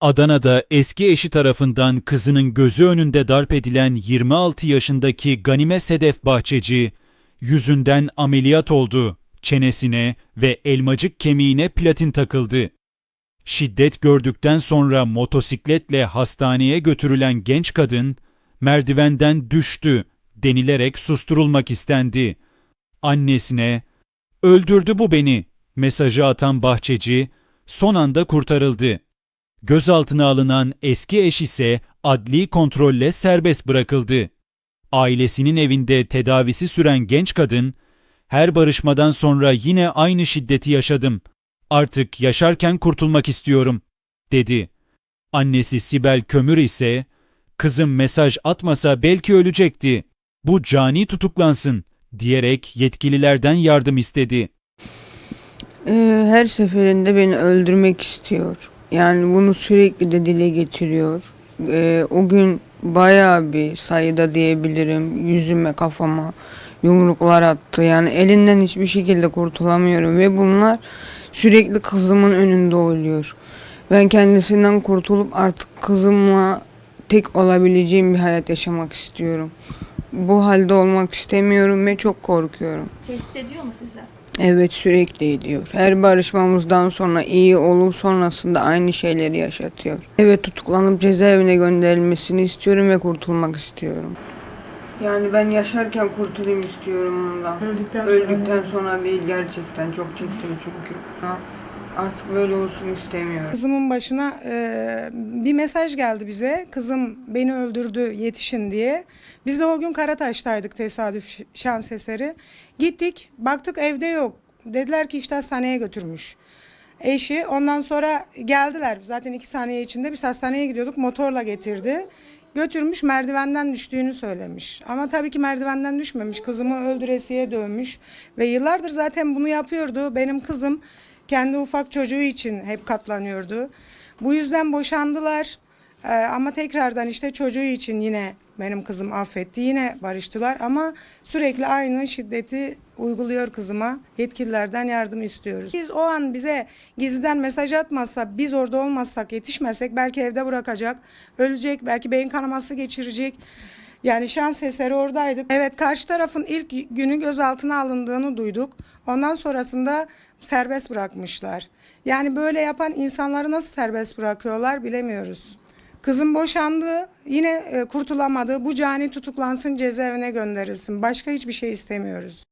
Adana'da eski eşi tarafından kızının gözü önünde darp edilen 26 yaşındaki Ganime Sedef Bahçeci, yüzünden ameliyat oldu. Çenesine ve elmacık kemiğine platin takıldı. Şiddet gördükten sonra motosikletle hastaneye götürülen genç kadın, merdivenden düştü denilerek susturulmak istendi. Annesine, öldürdü bu beni mesajı atan Bahçeci, son anda kurtarıldı. Gözaltına alınan eski eş ise adli kontrolle serbest bırakıldı. Ailesinin evinde tedavisi süren genç kadın, her barışmadan sonra yine aynı şiddeti yaşadım. Artık yaşarken kurtulmak istiyorum, dedi. Annesi Sibel Kömür ise, kızım mesaj atmasa belki ölecekti. Bu cani tutuklansın, diyerek yetkililerden yardım istedi. Ee, her seferinde beni öldürmek istiyor. Yani bunu sürekli de dile getiriyor. Ee, o gün bayağı bir sayıda diyebilirim yüzüme kafama yumruklar attı. Yani elinden hiçbir şekilde kurtulamıyorum ve bunlar sürekli kızımın önünde oluyor. Ben kendisinden kurtulup artık kızımla tek olabileceğim bir hayat yaşamak istiyorum. Bu halde olmak istemiyorum ve çok korkuyorum. Tehdit ediyor mu sizi? Evet sürekli ediyor. Her barışmamızdan sonra iyi olup sonrasında aynı şeyleri yaşatıyor. Evet tutuklanıp cezaevine gönderilmesini istiyorum ve kurtulmak istiyorum. Yani ben yaşarken kurtulayım istiyorum ondan. Öldükten Öldükten sonra değil gerçekten çok çektim çünkü. Ha, Artık böyle olsun istemiyorum. Kızımın başına e, bir mesaj geldi bize. Kızım beni öldürdü yetişin diye. Biz de o gün Karataş'taydık tesadüf şans eseri. Gittik baktık evde yok. Dediler ki işte hastaneye götürmüş. Eşi ondan sonra geldiler. Zaten iki saniye içinde biz hastaneye gidiyorduk. Motorla getirdi. Götürmüş merdivenden düştüğünü söylemiş. Ama tabii ki merdivenden düşmemiş. Kızımı öldüresiye dövmüş. Ve yıllardır zaten bunu yapıyordu. Benim kızım kendi ufak çocuğu için hep katlanıyordu. Bu yüzden boşandılar. Ee, ama tekrardan işte çocuğu için yine benim kızım affetti. Yine barıştılar ama sürekli aynı şiddeti uyguluyor kızıma. Yetkililerden yardım istiyoruz. Biz o an bize gizliden mesaj atmazsa, biz orada olmazsak, yetişmezsek belki evde bırakacak, ölecek, belki beyin kanaması geçirecek. Yani şans eseri oradaydık. Evet karşı tarafın ilk günü gözaltına alındığını duyduk. Ondan sonrasında serbest bırakmışlar. Yani böyle yapan insanları nasıl serbest bırakıyorlar bilemiyoruz. Kızım boşandı, yine e, kurtulamadı. Bu cani tutuklansın cezaevine gönderilsin. Başka hiçbir şey istemiyoruz.